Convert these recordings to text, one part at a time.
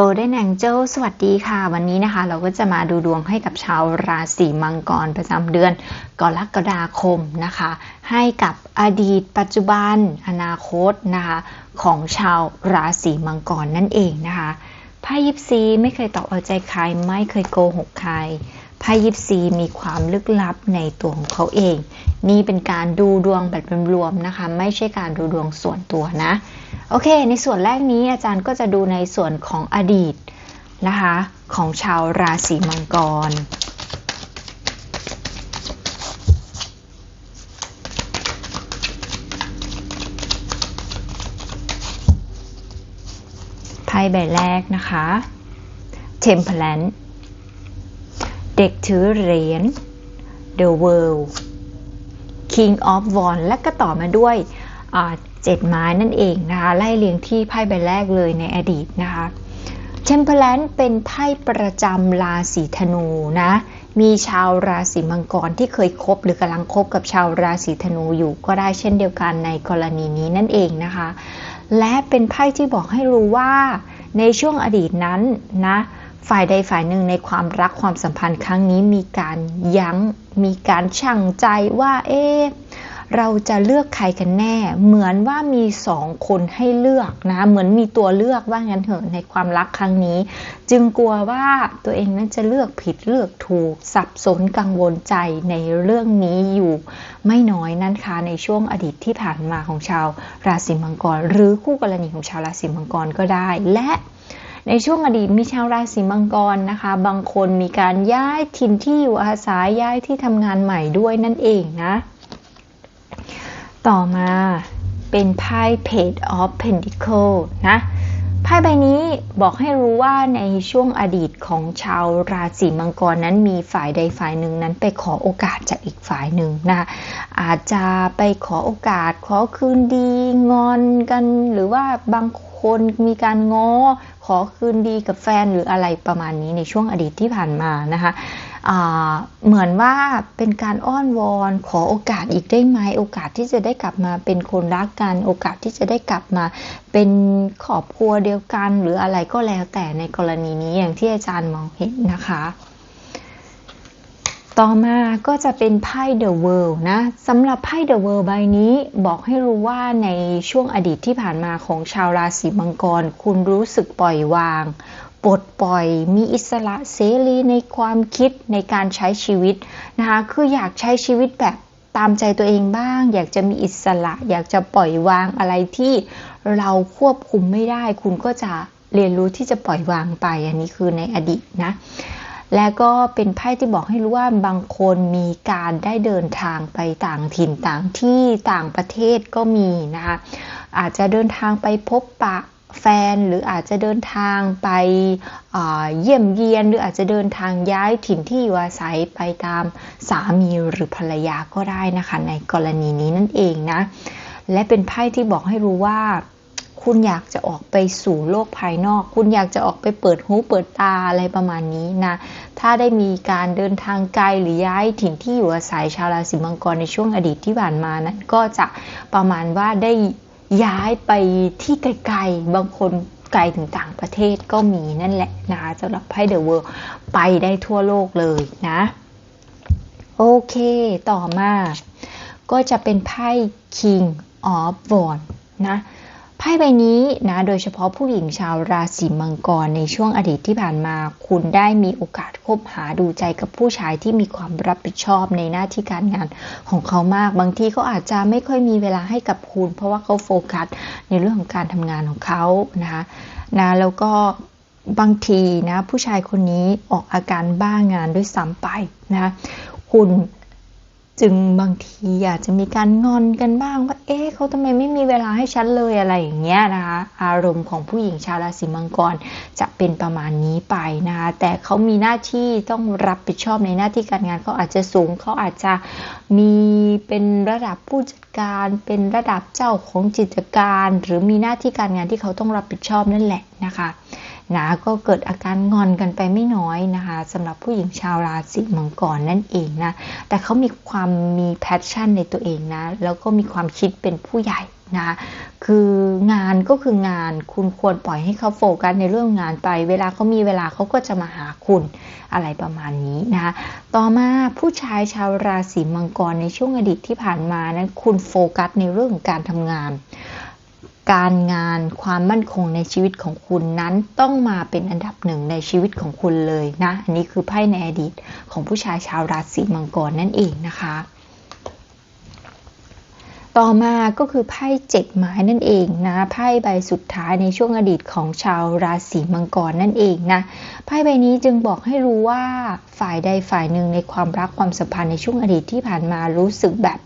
Golden Angel สวัสดีค่ะ วันนี้นะคะ เราก็จะมาดูดวงให้กับชาวราศีมังกรประจำเดือนกรกฎาคมนะคะ ให้กับอดีตปัจจุบันอนาคตนะคะ ของชาวราศีมังกรนั่นเองนะคะไพ่ยิปซีไม่เคยตอบเอาใจใคร ไม่เคยโกหกใคร พ่ยิปซีมีความลึกลับในตัวของเขาเอง นี่เป็นการดูดวงแบบรวมๆนะคะ ไม่ใช่การดูดวงส่วนตัวนะ โอเค ในส่วนแรกนี้อาจารย์ก็จะดูในส่วนของอดีตนะคะ ของชาวราศีมังกรไพ่ใบแรกนะคะ Temperance เด็กถือเหรียญ The World King of Wands และก็ต่อมาด้วยเจ็ดไม้นั่นเองนะคะ ไล่เรียงที่ไพ่ใบแรกเลยในอดีตนะคะ Temperance เป็นไพ่ประจำราศีธนูนะ มีชาวราศีมังกรที่เคยคบหรือกำลังคบกับชาวราศีธนูอยู่ก็ได้เช่นเดียวกันในกรณีนี้นั่นเองนะคะ และเป็นไพ่ที่บอกให้รู้ว่าในช่วงอดีตนั้นนะ ฝ่ายใดฝ่ายหนึ่งในความรักความสัมพันธ์ครั้งนี้มีการยัง้ง มีการชั่งใจว่า เอ๊เราจะเลือกใครกันแน่ เหมือนว่ามีสองคนให้เลือกนะ เหมือนมีตัวเลือกว่างั้นเถอะในความรักครั้งนี้ จึงกลัวว่าตัวเองนั้นจะเลือกผิดเลือกถูก สับสนกังวลใจในเรื่องนี้อยู่ ไม่น้อยนั่นคะในช่วงอดีตที่ผ่านมาของชาวราศีมังกร หรือคู่กรณีของชาวราศีมังกรก็ได้ และ ในช่วงอดีตมีชาวราศีมังกรนะคะ บางคนมีการย้ายถิ่นที่อยู่อาศัยย้ายที่ทำงานใหม่ด้วยนั่นเองนะ ต่อมาเป็นไพ่ Page of Pentacle นะไพ่ใบนี้บอกให้รู้ว่าในช่วงอดีตของชาวราศีมังกรนั้นมีฝ่ายใดฝ่ายหนึ่งนั้นไปขอโอกาสจากอีกฝ่ายหนึ่งนะคะอาจจะไปขอโอกาสขอคืนดีงอนกัน หรือว่าบางคนมีการง้อ ขอคืนดีกับแฟนหรืออะไรประมาณนี้ในช่วงอดีตที่ผ่านมานะคะเหมือนว่าเป็นการอ้อนวอนขอโอกาสอีกได้ไหมโอกาสที่จะได้กลับมาเป็นคนรักกัน โอกาสที่จะได้กลับมาเป็นครอบครัวเดียวกัน หรืออะไรก็แล้วแต่ในกรณีนี้อย่างที่อาจารย์มองเห็นนะคะ ต่อมาก็จะเป็นไพ่ The World นะสำหรับไพ่ The World ใบนี้บอกให้รู้ว่าในช่วงอดีตที่ผ่านมาของชาวราศีมังกร คุณรู้สึกปล่อยวาง ปลดปล่อย มีอิสระเสรีในความคิดในการใช้ชีวิตนะคะคืออยากใช้ชีวิตแบบตามใจตัวเองบ้าง อยากจะมีอิสระ อยากจะปล่อยวางอะไรที่เราควบคุมไม่ได้ คุณก็จะเรียนรู้ที่จะปล่อยวางไป อันนี้คือในอดีตนะ และก็เป็นไพ่ที่บอกให้รู้ว่าบางคนมีการได้เดินทางไปต่างถิ่นต่างที่ต่างประเทศก็มีนะคะอาจจะเดินทางไปพบปะแฟนหรืออาจจะเดินทางไปเยี่ยมเยียน หรืออาจจะเดินทางย้ายถิ่นที่อยู่อาศัยไปตามสามีหรือภรรยาก็ได้นะคะ ในกรณีนี้นั่นเองนะ และเป็นไพ่ที่บอกให้รู้ว่า คุณอยากจะออกไปสู่โลกภายนอก คุณอยากจะออกไปเปิดหูเปิดตาอะไรประมาณนี้นะ ถ้าได้มีการเดินทางไกลหรือย้ายถิ่นที่อยู่อาศัยชาวราศีมังกรในช่วงอดีตที่ผ่านมานั้นก็จะประมาณว่าได้ย้ายไปที่ไกลๆ บางคนไกลถึงต่างประเทศก็มีนั่นแหละนะคะสำหรับไพ่เดอะเวิร์ไปได้ทั่วโลกเลยนะ โอเค ต่อมา ก็จะเป็นไพ่ King of w a n d นะ ไพ่ใบนี้นะโดยเฉพาะผู้หญิงชาวราศีมังกรในช่วงอดีตที่ผ่านมา คุณได้มีโอกาสคบหาดูใจกับผู้ชายที่มีความรับผิดชอบในหน้าที่การงานของเขามาก บางทีเขาอาจจะไม่ค่อยมีเวลาให้กับคุณ เพราะว่าเขาโฟกัสในเรื่องของการทำงานของเขานะคะนะแล้วก็บางทีนะผู้ชายคนนี้ออกอาการบ้างานด้วยซ้ำไปนะคุณ จึงบางทีอยากจะมีการงอนกันบ้างว่าเอ๊ะเขาทำไมไม่มีเวลาให้ฉันเลยอะไรอย่างเงี้ยนะคะอารมณ์ของผู้หญิงชาวราศีมังกรจะเป็นประมาณนี้ไปนะคะแต่เขามีหน้าที่ต้องรับผิดชอบในหน้าที่การงานเขาอาจจะสูงเขาอาจจะมีเป็นระดับผู้จัดการเป็นระดับเจ้าของจิตการ หรือมีหน้าที่การงานที่เขาต้องรับผิดชอบนั่นแหละนะคะ นะก็เกิดอาการงอนกันไปไม่น้อยนะคะสำหรับผู้หญิงชาวราศีมังกรนั่นเองนะ แต่เขามีความมีแพชชั่นในตัวเองนะ แล้วก็มีความคิดเป็นผู้ใหญ่นะคืองานก็คืองานคุณควรปล่อยให้เขาโฟกัสในเรื่องงานไป เวลาเขามีเวลาเขาก็จะมาหาคุณอะไรประมาณนี้นะคะต่อมาผู้ชายชาวราศีมังกรในช่วงอดีตที่ผ่านมานั้นคุณโฟกัสในเรื่องการทำงาน การงานความมั่นคงในชีวิตของคุณนั้นต้องมาเป็นอันดับหนึ่งในชีวิตของคุณเลยนะ อันนี้คือไพ่ในอดีตของผู้ชายชาวราศีมังกรนั่นเองนะคะ ต่อมาก็คือไพ่เจ็ดไม้นั่นเองนะไพ่ใบสุดท้ายในช่วงอดีตของชาวราศีมังกรนั่นเองนะไพ่ใบนี้จึงบอกให้รู้ว่าฝ่ายใดฝ่ายหนึ่งในความรักความสัมพันธ์ในช่วงอดีตที่ผ่านมารู้สึกแบบ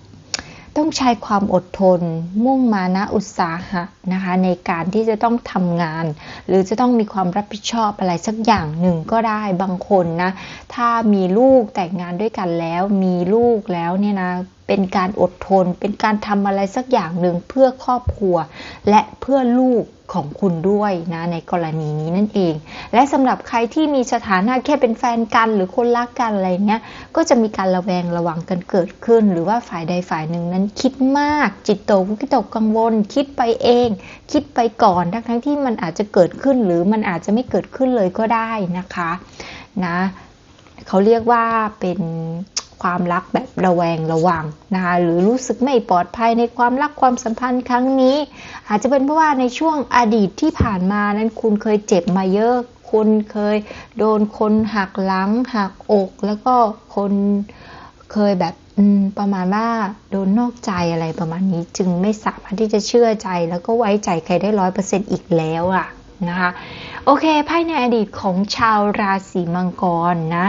ต้องใช้ความอดทน มุ่งมานะอุตสาหะนะคะในการที่จะต้องทำงาน หรือจะต้องมีความรับผิดชอบอะไรสักอย่างหนึ่งก็ได้บางคนนะถ้ามีลูกแต่งงานด้วยกันแล้วมีลูกแล้วเนี่ยนะเป็นการอดทน เป็นการทำอะไรสักอย่างหนึ่งเพื่อครอบครัว และเพื่อลูก ของคุณด้วยนะในกรณีนี้นั่นเอง และสำหรับใครที่มีสถานะแค่เป็นแฟนกัน หรือคนรักกันอะไรเงี้ยก็จะมีการระแวงระวังกันเกิดขึ้น หรือว่าฝ่ายใดฝ่ายหนึ่งนั้นคิดมากจิตตกคิดตกกังวล คิดไปเอง คิดไปก่อนทั้งทั้งที่มันอาจจะเกิดขึ้นหรือมันอาจจะไม่เกิดขึ้นเลยก็ได้นะคะนะเขาเรียกว่าเป็น ความรักแบบระแวงระวังนะคะหรือรู้สึกไม่ปลอดภัยในความรักความสัมพันธ์ครั้งนี้ อาจจะเป็นเพราะว่าในช่วงอดีตที่ผ่านมานั้นคุณเคยเจ็บมาเยอะ คุณเคยโดนคนหักหลังหักอก แล้วก็คนเคยแบบประมาณว่าโดนนอกใจอะไรประมาณนี้จึงไม่สามารถที่จะเชื่อใจ แล้วก็ไว้ใจใครได้ร้อยเปอร์เซ็นต์อีกแล้วอะนะคะโอเคไพ่ในอดีตของชาวราศีมังกรนะ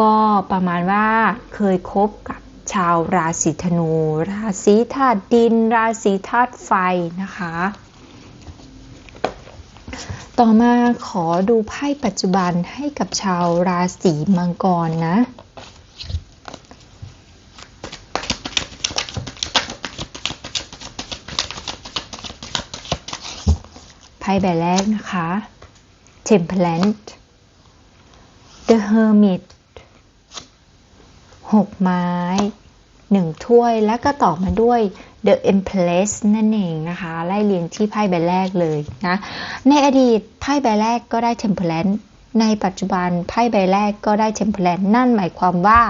ก็ประมาณว่าเคยคบกับชาวราศีธนู ราศีธาตุดิน ราศีธาตุไฟนะคะ ต่อมาขอดูไพ่ปัจจุบันให้กับชาวราศีมังกรนะไพ่ใบแรกนะคะ Temperance The Hermit 6 ไม้ 1 ถ้วยแล้วก็ต่อมาด้วย The Empress นั่นเองนะคะ ไล่เรียงที่ไพ่ใบแรกเลยนะ ในอดีตไพ่ใบแรกก็ได้ Temperance ในปัจจุบันไพ่ใบแรกก็ได้ Temperance นั่นหมายความว่า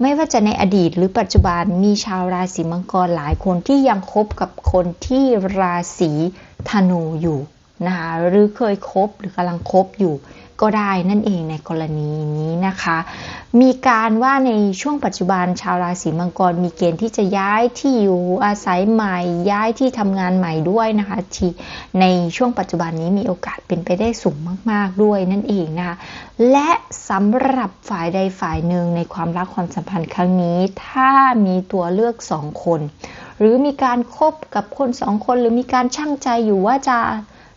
ไม่ว่าจะในอดีตหรือปัจจุบันมีชาวราศีมังกรหลายคนที่ยังคบกับคนที่ราศีธนูอยู่นะคะหรือเคยคบหรือกำลังคบอยู่ ก็ได้นั่นเองในกรณีนี้นะคะ มีการว่าในช่วงปัจจุบันชาวราศีมังกรมีเกณฑ์ที่จะย้ายที่อยู่อาศัยใหม่ย้ายที่ทำงานใหม่ด้วยนะคะที่ในช่วงปัจจุบันนี้มีโอกาสเป็นไปได้สูงมาก ๆด้วยนั่นเองนะคะและสำหรับฝ่ายใดฝ่ายหนึ่งในความรักความสัมพันธ์ครั้งนี้ ถ้ามีตัวเลือกสองคน หรือมีการครบกับคนสองคนหรือมีการช่างใจอยู่ว่าจะ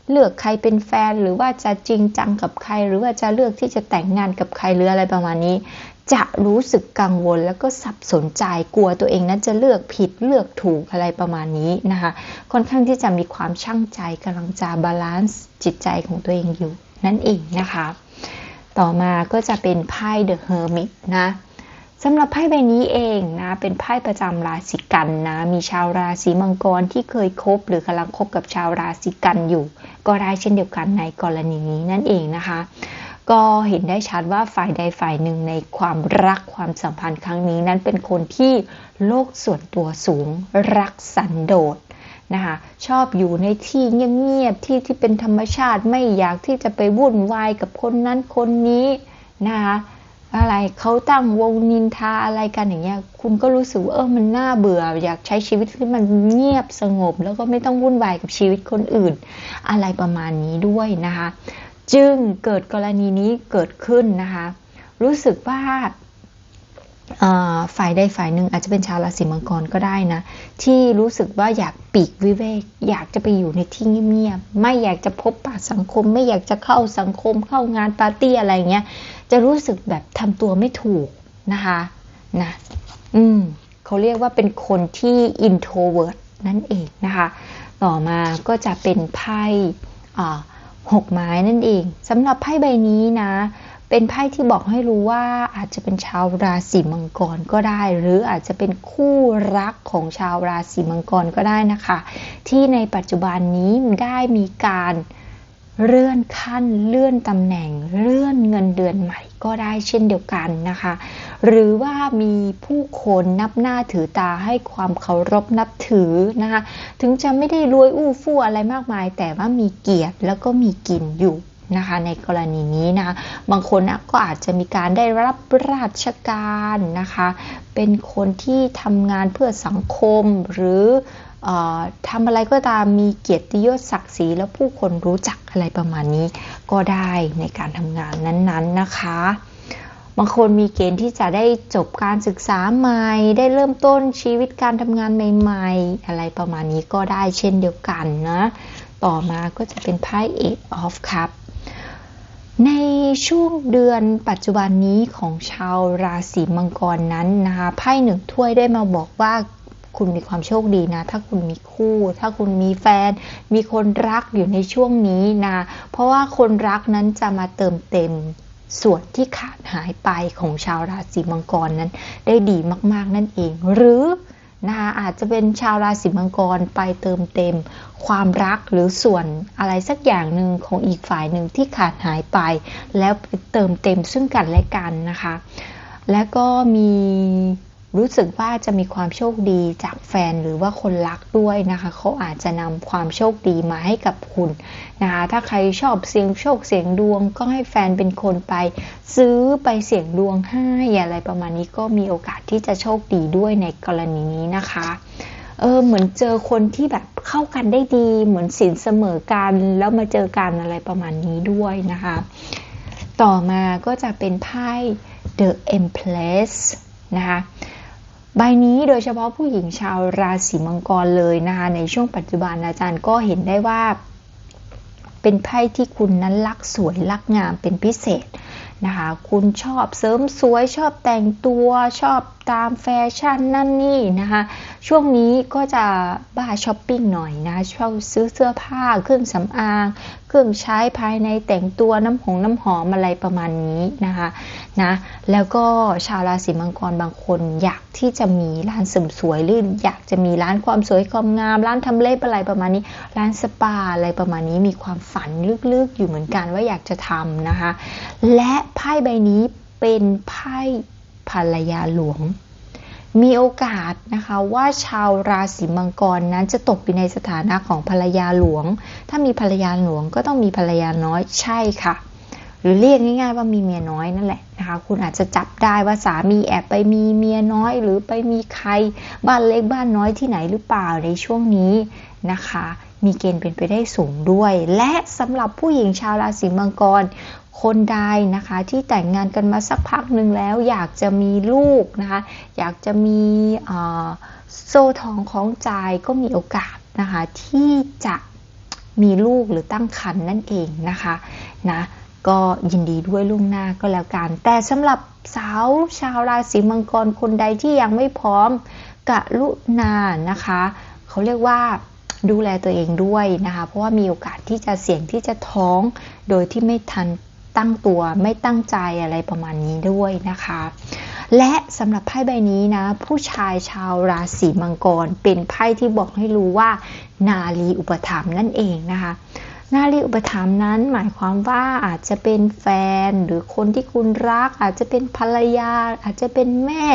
เลือกใครเป็นแฟนหรือว่าจะจริงจังกับใคร หรือว่าจะเลือกที่จะแต่งงานกับใครหรืออะไรประมาณนี้ จะรู้สึกกังวลแล้วก็สับสนใจกลัวตัวเองนั้นจะเลือกผิดเลือกถูกอะไรประมาณนี้นะคะค่อนข้างที่จะมีความช่างใจกำลังจะบาลานซ์จิตใจของตัวเองอยู่นั่นเองนะคะ ต่อมาก็จะเป็นไพ่เดอะเฮอร์มิตนะ สำหรับไพ่ใบนี้เองนะ เป็นไพ่ประจำราศีกันนะ มีชาวราศีมังกรที่เคยคบ หรือกำลังคบกับชาวราศีกันอยู่ ก็ได้เช่นเดียวกันในกรณีนี้นั่นเองนะคะ ก็เห็นได้ชัดว่าฝ่ายใดฝ่ายหนึ่งในความรักความสัมพันธ์ครั้งนี้ นั้นเป็นคนที่โลกส่วนตัวสูง รักสันโดษนะคะชอบอยู่ในที่เงียบๆที่ที่เป็นธรรมชาติไม่อยากที่จะไปวุ่นวายกับคนนั้นคนนี้นะคะ อะไรเขาตั้งวงนินทาอะไรกันอย่างเงี้ย คุณก็รู้สึกว่าเออมันน่าเบื่อ อยากใช้ชีวิตที่มันเงียบสงบ แล้วก็ไม่ต้องวุ่นวายกับชีวิตคนอื่น อะไรประมาณนี้ด้วยนะคะ จึงเกิดกรณีนี้เกิดขึ้นนะคะ รู้สึกว่าฝ่ายใดฝ่ายหนึ่งอาจจะเป็นชาวราศีมังกรก็ได้นะ ที่รู้สึกว่าอยากปีกวิเวก อยากจะไปอยู่ในที่เงียบๆไม่อยากจะพบปะสังคม ไม่อยากจะเข้าสังคมเข้างานปาร์ตี้อะไรเงี้ย จะรู้สึกแบบทำตัวไม่ถูกนะคะนะอืมเขาเรียกว่าเป็นคนที่ introvert นั่นเองนะคะ ต่อมาก็จะเป็นไพ่หกไม้นั่นเองสำหรับไพ่ใบนี้นะ เป็นไพ่ที่บอกให้รู้ว่าอาจจะเป็นชาวราศีมังกรก็ได้ หรืออาจจะเป็นคู่รักของชาวราศีมังกรก็ได้นะคะ ที่ในปัจจุบันนี้ได้มีการเเลื่อนขั้นเลื่อนตำแหน่งเลื่อนเงินเดือนใหม่ก็ได้เช่นเดียวกันนะคะ หรือว่ามีผู้คนนับหน้าถือตาให้ความเคารพนับถือนะคะ ถึงจะไม่ได้รวยอู้ฟู่อะไรมากมาย แต่ว่ามีเกียรติแล้วก็มีกินอยู่นะคะในกรณีนี้นะคะบางคนนะก็อาจจะมีการได้รับราชการนะคะ เป็นคนที่ทำงานเพื่อสังคมหรือ ทำอะไรก็ตามมีเกียรติยศศักดิ์ศรีแล้วผู้คนรู้จักอะไรประมาณนี้ ก็ได้ในการทำงานนั้นๆนะคะบางคนมีเกณฑ์ที่จะได้จบการศึกษาใหม่ ได้เริ่มต้นชีวิตการทำงานใหม่ ๆ อะไรประมาณนี้ก็ได้เช่นเดียวกันนะ ต่อมาก็จะเป็นไพ่ Eight of Cups ในช่วงเดือนปัจจุบันนี้ของชาวราศีมังกรนั้นนะคะไพ่หนึ่งถ้วยได้มาบอกว่า คุณมีความโชคดีนะ ถ้าคุณมีคู่ ถ้าคุณมีแฟน มีคนรักอยู่ในช่วงนี้นะ เพราะว่าคนรักนั้นจะมาเติมเต็มส่วนที่ขาดหายไปของชาวราศีมังกรนั้น ได้ดีมากๆนั่นเอง หรือนะคะอาจจะเป็นชาวราศีมังกรไปเติมเต็ม ความรักหรือส่วนอะไรสักอย่างหนึ่งของอีกฝ่ายหนึ่งที่ขาดหายไป แล้วไปเติมเต็มซึ่งกันและกันนะคะ และก็มี รู้สึกว่าจะมีความโชคดีจากแฟนหรือว่าคนรักด้วยนะคะ เขาอาจจะนำความโชคดีมาให้กับคุณนะคะ ถ้าใครชอบเสียงโชคเสียงดวง ก็ให้แฟนเป็นคนไป ซื้อไปเสียงดวงให้อะไรประมาณนี้ก็มีโอกาสที่จะโชคดีด้วยในกรณีนี้นะคะเออเหมือนเจอคนที่แบบเข้ากันได้ดี เหมือนสินเสมอกัน แล้วมาเจอกันอะไรประมาณนี้ด้วยนะคะ ต่อมาก็จะเป็นไพ่ The Empress นะคะ ใบนี้โดยเฉพาะผู้หญิงชาวราศีมังกรเลยนะคะในช่วงปัจจุบันอาจารย์ก็เห็นได้ว่า เป็นไพ่ที่คุณนั้นรักสวยรักงามเป็นพิเศษ นะคะ คุณชอบเสริมสวยชอบแต่งตัวชอบตามแฟชั่นนั่นนี่นะคะ ช่วงนี้ก็จะบ้าช้อปปิ้งหน่อยนะชอบซื้อเสื้อผ้าเครื่องสำอาง เครื่องใช้ภายในแต่งตัวน้ำหงน้ำหอมอะไรประมาณนี้นะคะนะแล้วก็ชาวราศีมังกรบางคนอยากที่จะมีร้านเสริมสวยหรืออยากจะมีร้านความสวยความงาม ร้านทำเล็บอะไรประมาณนี้ ร้านสปาอะไรประมาณนี้มีความฝันลึกๆอยู่เหมือนกันว่าอยากจะทำนะคะ และไพ่ใบนี้เป็นไพ่ภรรยาหลวง มีโอกาสนะคะว่าชาวราศีมังกรนั้นจะตกอยู่ในสถานะของภรรยาหลวง ถ้ามีภรรยาหลวงก็ต้องมีภรรยาน้อยใช่ค่ะ หรือเรียกง่าย ๆ ว่ามีเมียน้อยนั่นแหละนะคะคุณอาจจะจับได้ว่าสามีแอบไปมีเมียน้อย หรือไปมีใครบ้านเล็กบ้านน้อยที่ไหนหรือเปล่าในช่วงนี้นะคะ มีเกณฑ์เป็นไปได้สูงด้วย และสำหรับผู้หญิงชาวราศีมังกร คนใดนะคะที่แต่งงานกันมาสักพักหนึ่งแล้ว อยากจะมีลูกนะคะ อยากจะมีโซ่ทองของใจก็มีโอกาสนะคะที่จะมีลูกหรือตั้งครรภ์นั่นเองนะคะนะก็ยินดีด้วยล่วงหน้าก็แล้วกัน แต่สำหรับสาวชาวราศีมังกรคนใดที่ยังไม่พร้อมกะลุนานะคะ เขาเรียกว่า ดูแลตัวเองด้วยนะคะ เพราะว่ามีโอกาสที่จะเสี่ยงที่จะท้อง โดยที่ไม่ทันตั้งตัวไม่ตั้งใจอะไรประมาณนี้ด้วยนะคะ และสำหรับไพ่ใบนี้นะ ผู้ชายชาวราศีมังกร เป็นไพ่ที่บอกให้รู้ว่า นาลีอุปถัมภ์นั่นเองนะคะ น้าลีอุปถัมภ์นั้นหมายความว่าอาจจะเป็นแฟนหรือคนที่คุณรัก อาจจะเป็นภรรยา อาจจะเป็นแม่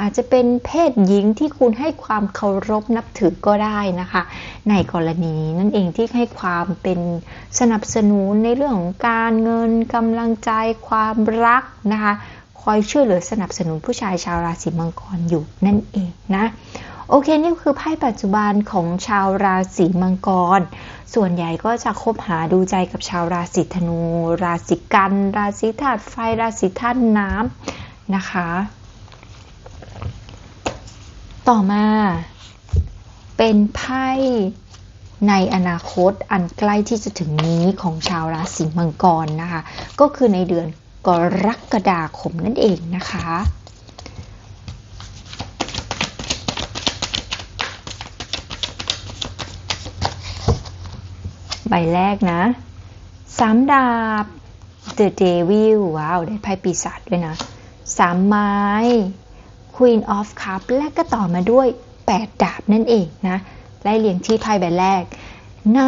อาจจะเป็นเพศหญิงที่คุณให้ความเคารพนับถือก็ได้นะคะ ในกรณีนั่นเองที่ให้ความเป็นสนับสนุนในเรื่องของการเงินกำลังใจความรักนะคะ คอยช่วยเหลือสนับสนุนผู้ชายชาวราศีมังกรอยู่นั่นเองนะ โอเคนี่คือไพ่ปัจจุบันของชาวราศีมังกร ส่วนใหญ่ก็จะคบหาดูใจกับชาวราศีธนู ราศีกัน ราศีธาตุไฟ ราศีธาตุน้ำนะคะ ต่อมาเป็นไพ่ในอนาคตอันใกล้ที่จะถึงนี้ของชาวราศีมังกรนะคะ ก็คือในเดือนกรกฎาคมนั่นเองนะคะ ใบแรกนะสามดาบ The Devil ว้าว ได้ไพ่ปีศาจด้วยนะสามไม้ Queen of Cup และก็ต่อมาด้วย 8 ดาบนั่นเองนะไล่เลียงที่ไพ่ใบแรก ใน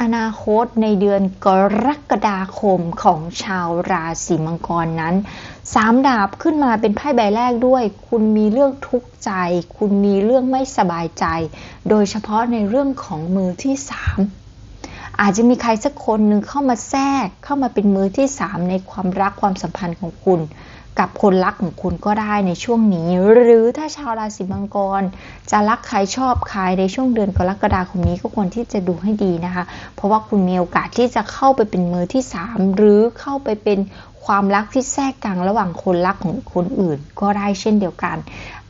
อนาคตในเดือนกรกฎาคมของชาวราศีมังกรนั้นสามดาบขึ้นมาเป็นไพ่ใบแรกด้วย คุณมีเรื่องทุกข์ใจ คุณมีเรื่องไม่สบายใจ โดยเฉพาะในเรื่องของมือที่สาม อาจจะมีใครสักคนหนึ่งเข้ามาแทรกเข้ามาเป็นมือที่สามในความรักความสัมพันธ์ของคุณ กับคนรักของคุณก็ได้ในช่วงนี้ หรือถ้าชาวราศีมังกร จะรักใครชอบใครในช่วงเดือนกรกฎาคมนี้ก็ควรที่จะดูให้ดีนะคะ เพราะว่าคุณมีโอกาสที่จะเข้าไปเป็นมือที่สามหรือเข้าไปเป็นความรักที่แทรกกลางระหว่างคนรักของคนอื่นก็ได้เช่นเดียวกัน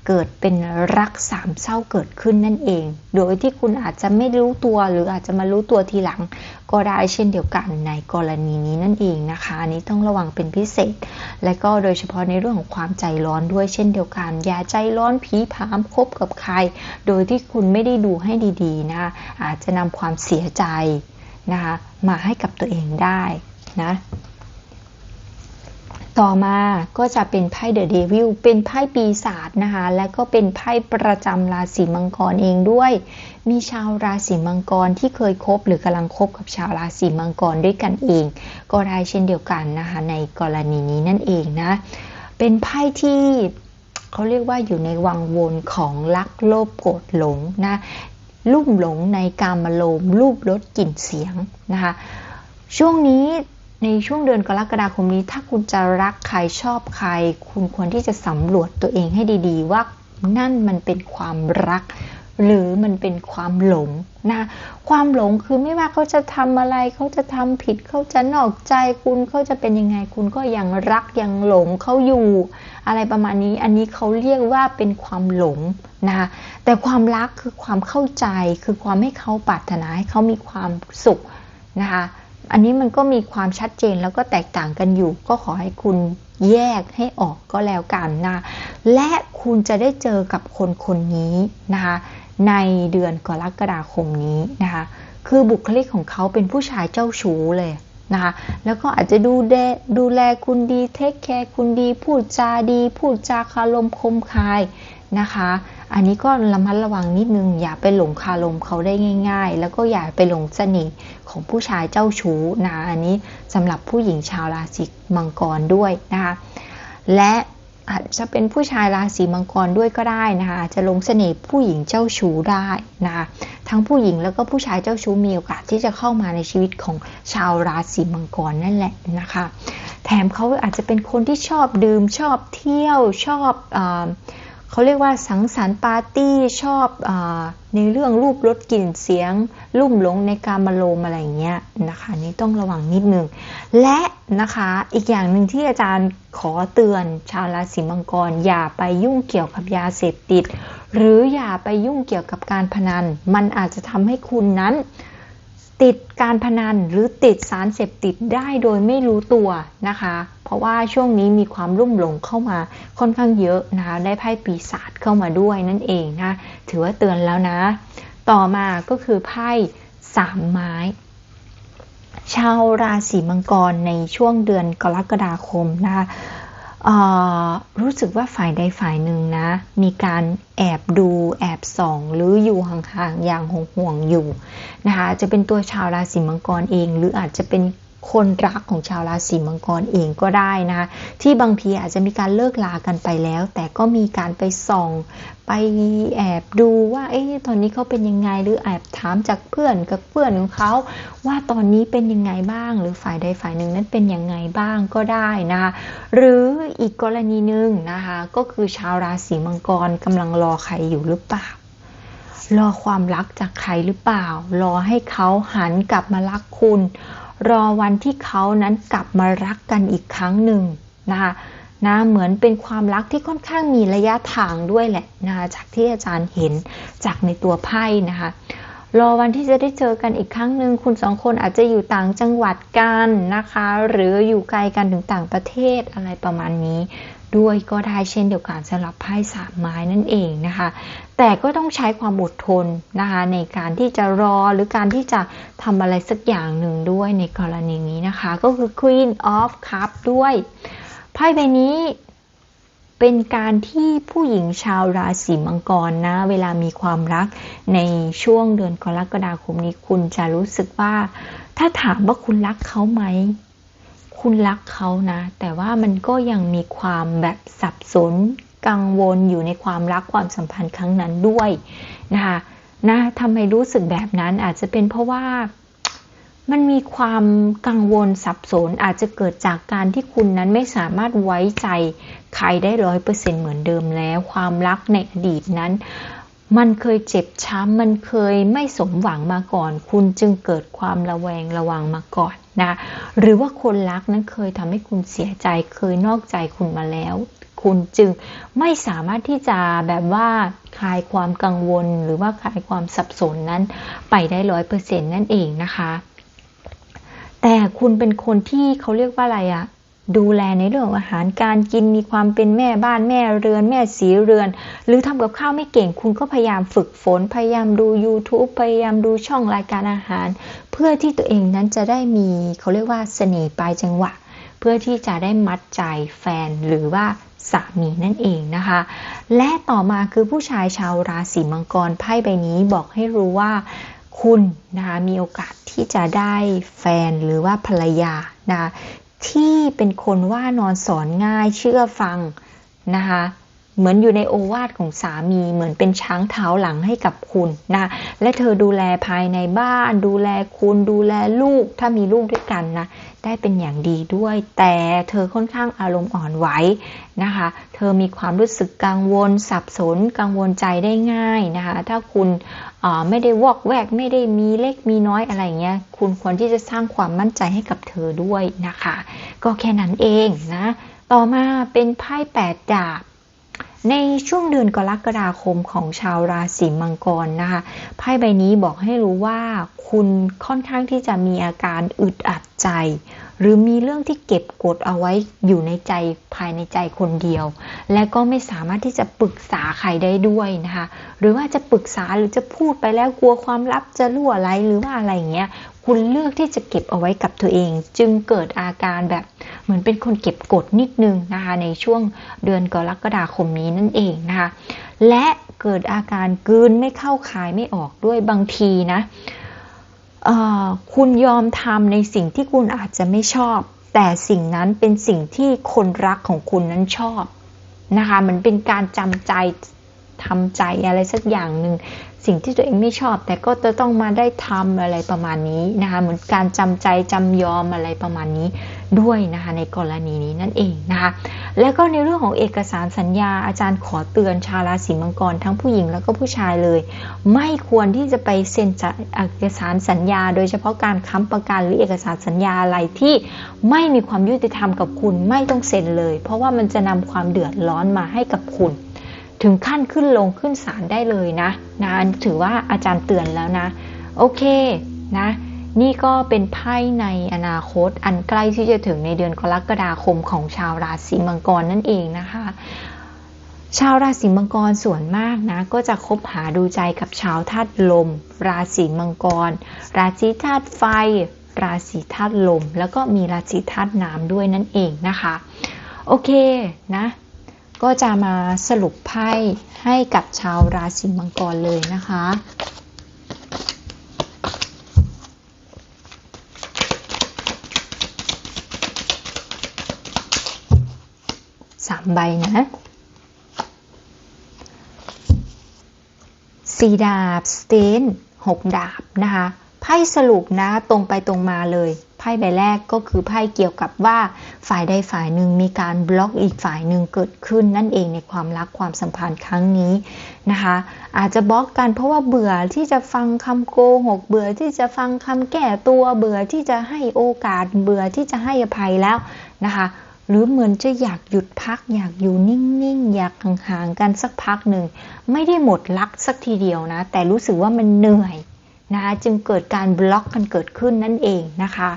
เกิดเป็นรักสามเศร้าเกิดขึ้นนั่นเอง โดยที่คุณอาจจะไม่รู้ตัวหรืออาจจะมารู้ตัวทีหลัง ก็ได้เช่นเดียวกันในกรณีนี้นั่นเองนะคะอันนี้ต้องระวังเป็นพิเศษ และก็โดยเฉพาะในเรื่องของความใจร้อนด้วยเช่นเดียวกัน อย่าใจร้อนผีผามคบกับใคร โดยที่คุณไม่ได้ดูให้ดีๆนะคะอาจจะนำความเสียใจนะคะมาให้กับตัวเองได้นะ ต่อมาก็จะเป็นไพ่เดอะเดวิลเป็นไพ่ปีศาจนะคะ และก็เป็นไพ่ประจำราศีมังกรเองด้วย มีชาวราศีมังกรที่เคยคบหรือกำลังคบกับชาวราศีมังกรด้วยกันเอง ก็ได้เช่นเดียวกันนะคะ ในกรณีนี้นั่นเองนะ เป็นไพ่ที่เขาเรียกว่าอยู่ในวังวนของรักโลภโกรธหลงนะลุ่มหลงในการมาโลมรูปรสกลิ่นเสียงนะคะ ช่วงนี้ ในช่วงเดือนกรกฎาคมนี้ ถ้าคุณจะรักใครชอบใคร คุณควรที่จะสำรวจตัวเองให้ดีๆ ว่านั่นมันเป็นความรัก หรือมันเป็นความหลงนะความหลงคือไม่ว่าเขาจะทำอะไรเขาจะทำผิดเขาจะนอกใจคุณเขาจะเป็นยังไง คุณก็ยังรักยังหลงเขาอยู่ อะไรประมาณนี้อันนี้เขาเรียกว่าเป็นความหลงนะคะแต่ความรักคือความเข้าใจคือความให้เขาปรารถนาให้เขามีความสุขนะคะ อันนี้มันก็มีความชัดเจนแล้วก็แตกต่างกันอยู่ ก็ขอให้คุณแยกให้ออกก็แล้วกันนะและคุณจะได้เจอกับคนคนนี้นะคะในเดือนกรกฎาคมนี้นะคะคือบุคลิกของเขาเป็นผู้ชายเจ้าชู้เลยนะคะแล้วก็อาจจะดูแลดูแลคุณดีเทคแคร์คุณดี พูดจาดี พูดจาคารมคมคาย นะคะ อันนี้ก็ระมัดระวังนิดนึง อย่าไปหลงคารมเขาได้ง่าย ๆ แล้วก็อย่าไปหลงเสน่ห์ของผู้ชายเจ้าชู้นะ อันนี้สำหรับผู้หญิงชาวราศีมังกรด้วยนะคะ และอาจจะเป็นผู้ชายราศีมังกรด้วยก็ได้นะคะจะลงเสน่ห์ผู้หญิงเจ้าชู้ได้นะคะทั้งผู้หญิงแล้วก็ผู้ชายเจ้าชู้มีโอกาสที่จะเข้ามาในชีวิตของชาวราศีมังกรนั่นแหละนะคะ แถมเขาอาจจะเป็นคนที่ชอบดื่มชอบเที่ยวชอบอ เขาเรียกว่าสังสรรค์ปาร์ตี้ชอบอในเรื่องรูปรสกลิ่นเสียง ลุ่มหลงในการมาโลมอะไรเงี้ยนะคะนี่ต้องระวังนิดนึง และนะคะอีกอย่างหนึ่งที่อาจารย์ขอเตือนชาวราศีมังกร อย่าไปยุ่งเกี่ยวกับยาเสพติด หรืออย่าไปยุ่งเกี่ยวกับการพนัน มันอาจจะทำให้คุณนั้น ติดการพนันหรือติดสารเสพติดได้โดยไม่รู้ตัวนะคะ เพราะว่าช่วงนี้มีความรุ่มหลงเข้ามาค่อนข้างเยอะนะคะได้ไพ่ปีศาจเข้ามาด้วยนั่นเองนะถือว่าเตือนแล้วนะ ต่อมาก็คือไพ่สามไม้ ชาวราศีมังกรในช่วงเดือนกรกฎาคมนะคะ รู้สึกว่าฝ่ายใดฝ่ายหนึ่งนะ มีการแอบดูแอบส่อง หรืออยู่ห่างๆอย่างห่วงๆอยู่นะคะจะเป็นตัวชาวราศีมังกรเอง หรืออาจจะเป็น คนรักของชาวราศีมังกรเองก็ได้นะคะที่บางทีอาจจะมีการเลิกลากันไปแล้ว แต่ก็มีการไปส่องไปแอบดูว่าเอ๊ะตอนนี้เขาเป็นยังไงหรือแอบถามจากเพื่อนกับเพื่อนของเขาว่าตอนนี้เป็นยังไงบ้าง หรือฝ่ายใดฝ่ายหนึ่งนั้นเป็นยังไงบ้างก็ได้นะคะหรืออีกกรณีหนึ่งนะคะก็คือชาวราศีมังกรกำลังรอใครอยู่หรือเปล่ารอความรักจากใครหรือเปล่า รอให้เขาหันกลับมารักคุณ รอวันที่เขานั้นกลับมารักกันอีกครั้งหนึ่งนะคะนะเหมือนเป็นความรักที่ค่อนข้างมีระยะทางด้วยแหละนะคะจากที่อาจารย์เห็นจากในตัวไพ่นะคะรอวันที่จะได้เจอกันอีกครั้งหนึ่งคุณสองคนอาจจะอยู่ต่างจังหวัดกันนะคะ หรืออยู่ไกลกันถึงต่างประเทศอะไรประมาณนี้ ด้วยก็ได้เช่นเดียวกันสำหรับไพ่สามไม้นั่นเองนะคะ แต่ก็ต้องใช้ความอดทนนะคะในการที่จะรอหรือการที่จะทำอะไรสักอย่างหนึ่งด้วยในกรณีนี้นะคะ ก็คือ Queen of Cup ด้วยไพ่ใบนี้เป็นการที่ผู้หญิงชาวราศีมังกรนะ เวลามีความรักในช่วงเดือนกรกฎาคมนี้คุณจะรู้สึกว่า ถ้าถามว่าคุณรักเขาไหม คุณรักเขานะ แต่ว่ามันก็ยังมีความแบบสับสนกังวลอยู่ในความรักความสัมพันธ์ครั้งนั้นด้วยนะคะนะทำไมรู้สึกแบบนั้นอาจจะเป็นเพราะว่ามันมีความกังวลสับสนอาจจะเกิดจากการที่คุณนั้นไม่สามารถไว้ใจใครได้ร้อยเปอร์เซ็นเหมือนเดิมแล้ว ความรักในอดีตนั้น มันเคยเจ็บช้ำมันเคยไม่สมหวังมาก่อน คุณจึงเกิดความระแวงระวังมาก่อน นะหรือว่าคนรักนั้นเคยทำให้คุณเสียใจเคยนอกใจคุณมาแล้ว คุณจึงไม่สามารถที่จะแบบว่าคลายความกังวล หรือว่าคลายความสับสนนั้นไปได้ร้อยเปอร์เซ็นต์นั่นเองนะคะ แต่คุณเป็นคนที่เขาเรียกว่าอะไรอะ ดูแลในเรื่องอาหารการกินมีความเป็นแม่บ้านแม่เรือนแม่สีเรือน หรือทำกับข้าวไม่เก่งคุณก็พยายามฝึกฝน พยายามดู YouTube พยายามดูช่องรายการอาหาร เพื่อที่ตัวเองนั้นจะได้มีเขาเรียกว่าเสน่ห์ปลายจังหวะ เพื่อที่จะได้มัดใจแฟนหรือว่าสามีนั่นเองนะคะ และต่อมาคือผู้ชายชาวราศีมังกรไพ่ใบนี้บอกให้รู้ว่าคุณนะคะมีโอกาสที่จะได้แฟนหรือว่าภรรยานะ ที่เป็นคนว่านอนสอนง่ายเชื่อฟังนะคะ เหมือนอยู่ในโอวาทของสามีเหมือนเป็นช้างเท้าหลังให้กับคุณนะและเธอดูแลภายในบ้าน ดูแลคุณดูแลลูกถ้ามีลูกด้วยกันนะได้เป็นอย่างดีด้วย แต่เธอค่อนข้างอารมณ์อ่อนไหวนะคะ เธอมีความรู้สึกกังวล สับสน กังวลใจได้ง่ายนะคะ ถ้าคุณไม่ได้วอกแวกไม่ได้มีเล็กมีน้อยอะไรเงี้ย คุณควรที่จะสร้างความมั่นใจให้กับเธอด้วยนะคะ ก็แค่นั้นเองนะ ต่อมาเป็นไพ่แปดดาบ ในช่วงเดือนกรกฎาคมของชาวราศีมังกรนะคะไพ่ใบนี้บอกให้รู้ว่าคุณค่อนข้างที่จะมีอาการอึดอัดใจ หรือมีเรื่องที่เก็บกดเอาไว้อยู่ในใจภายในใจคนเดียว และก็ไม่สามารถที่จะปรึกษาใครได้ด้วยนะคะหรือว่าจะปรึกษาหรือจะพูดไปแล้วกลัวความลับจะรั่วไหลหรือว่าอะไรเงี้ยคุณเลือกที่จะเก็บเอาไว้กับตัวเอง จึงเกิดอาการแบบเหมือนเป็นคนเก็บกดนิดนึงนะคะในช่วงเดือนกรกฎาคมนี้นั่นเองนะคะ และเกิดอาการกืนไม่เข้าคายไม่ออกด้วยบางทีนะคุณยอมทำในสิ่งที่คุณอาจจะไม่ชอบ แต่สิ่งนั้นเป็นสิ่งที่คนรักของคุณนั้นชอบนะคะมันเป็นการจำใจทำใจอะไรสักอย่างหนึ่ง สิ่งที่ตัวเองไม่ชอบ แต่ก็จะต้องมาได้ทำอะไรประมาณนี้นะคะเหมือนการจำใจจำยอมอะไรประมาณนี้ด้วยนะคะในกรณีนี้นั่นเองนะคะแล้วก็ในเรื่องของเอกสารสัญญาอาจารย์ขอเตือนชาวราศีมังกรทั้งผู้หญิงแล้วก็ผู้ชายเลย ไม่ควรที่จะไปเซ็นเอกสารสัญญา โดยเฉพาะการค้ำประกันหรือเอกสารสัญญาอะไรที่ไม่มีความยุติธรรมกับคุณไม่ต้องเซ็นเลย เพราะว่ามันจะนำความเดือดร้อนมาให้กับคุณ ถึงขั้นขึ้นลงขึ้นศาลได้เลยนะนะถือว่าอาจารย์เตือนแล้วนะ โอเคนะ นี่ก็เป็นไพ่ในอนาคตอันใกล้ที่จะถึงในเดือนกรกฎาคมของชาวราศีมังกรนั่นเองนะคะชาวราศีมังกรส่วนมากนะ ก็จะคบหาดูใจกับชาวธาตุลม ราศีมังกร ราศีธาตุไฟ ราศีธาตุลม แล้วก็มีราศีธาตุน้ำด้วยนั่นเองนะคะ โอเคนะ ก็จะมาสรุปไพ่ให้กับชาวราศีมังกรเลยนะคะ สามใบนะสี่ดาบสเตนหกดาบนะคะ ไพ่สรุปนะตรงไปตรงมาเลย ไพ่ใบแรกก็คือไพ่เกี่ยวกับว่าฝ่ายใดฝ่ายหนึ่งมีการบล็อกอีกฝ่ายหนึ่งเกิดขึ้นนั่นเองในความรักความสัมพันธ์ครั้งนี้นะคะ อาจจะบล็อกกันเพราะว่าเบื่อที่จะฟังคำโกหก เบื่อที่จะฟังคำแก้ตัวเบื่อที่จะให้โอกาสเบื่อที่จะให้อภัยแล้วนะคะหรือเหมือนจะอยากหยุดพัก อยากอยู่นิ่งๆ อยากห่างๆกันสักพักหนึ่ง ไม่ได้หมดรักสักทีเดียวนะ แต่รู้สึกว่ามันเหนื่อย นะคะจึงเกิดการบล็อกกันเกิดขึ้นนั่นเองนะคะ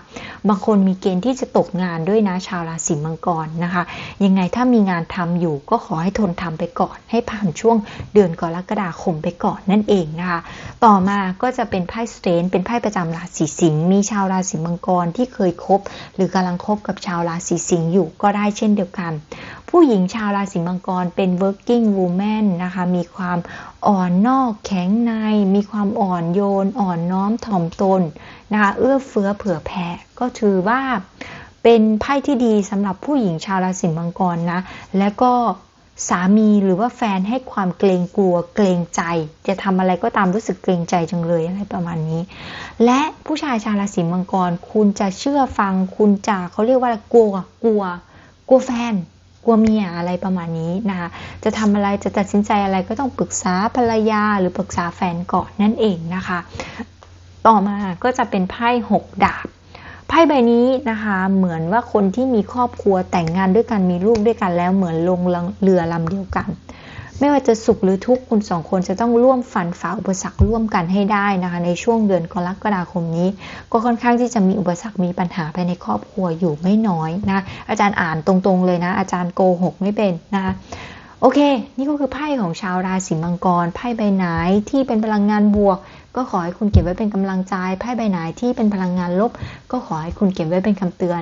บางคนมีเกณฑ์ที่จะตกงานด้วยนะชาวราศีมังกรนะคะ ยังไงถ้ามีงานทำอยู่ก็ขอให้ทนทำไปก่อน ให้ผ่านช่วงเดือนกรกฎาคมไปก่อนนั่นเองนะคะ ต่อมาก็จะเป็นไพ่สเตนเป็นไพ่ประจำราศีสิงห์มีชาวราศีมังกรที่เคยคบ หรือกำลังคบกับชาวราศีสิงห์อยู่ก็ได้เช่นเดียวกันผู้หญิงชาวราศีมังกรเป็น working woman นะคะ มีความอ่อนนอกแข็งใน มีความอ่อนโยน อ่อนน้อมถ่อมตนนะคะ เอื้อเฟื้อเผื่อแผ่ ก็ถือว่าเป็นไพ่ที่ดีสำหรับผู้หญิงชาวราศีมังกรนะ และก็สามีหรือว่าแฟนให้ความเกรงกลัวเกรงใจ จะทำอะไรก็ตามรู้สึกเกรงใจจังเลยอะไรประมาณนี้ และผู้ชายชาวราศีมังกร คุณจะเชื่อฟัง คุณจะเขาเรียกว่ากลัวกลัว กลัวแฟน กลัวเมียอะไรประมาณนี้นะคะจะทำอะไรจะตัดสินใจอะไรก็ต้องปรึกษาภรรยาหรือปรึกษาแฟนก่อนนั่นเองนะคะ ต่อมาก็จะเป็นไพ่หกดาบไพ่ใบนี้นะคะเหมือนว่าคนที่มีครอบครัวแต่งงานด้วยกันมีลูกด้วยกันแล้วเหมือนลงเรือลำเดียวกัน ไม่ว่าจะสุขหรือทุกข์คุณสองคนจะต้องร่วมฟันฝ่าอุปสรรคร่วมกันให้ได้นะคะ ในช่วงเดือนกรกฎาคมนี้ ก็ค่อนข้างที่จะมีอุปสรรคมีปัญหาภายในครอบครัวอยู่ไม่น้อยนะอาจารย์อ่านตรงๆเลยนะ อาจารย์โกหกไม่เป็นนะคะโอเค นี่ก็คือไพ่ของชาวราศีมังกร ไพ่ใบไหนที่เป็นพลังงานบวก ก็ขอให้คุณเก็บไว้เป็นกำลังใจ ไพ่ใบไหนที่เป็นพลังงานลบ ก็ขอให้คุณเก็บไว้เป็นคำเตือน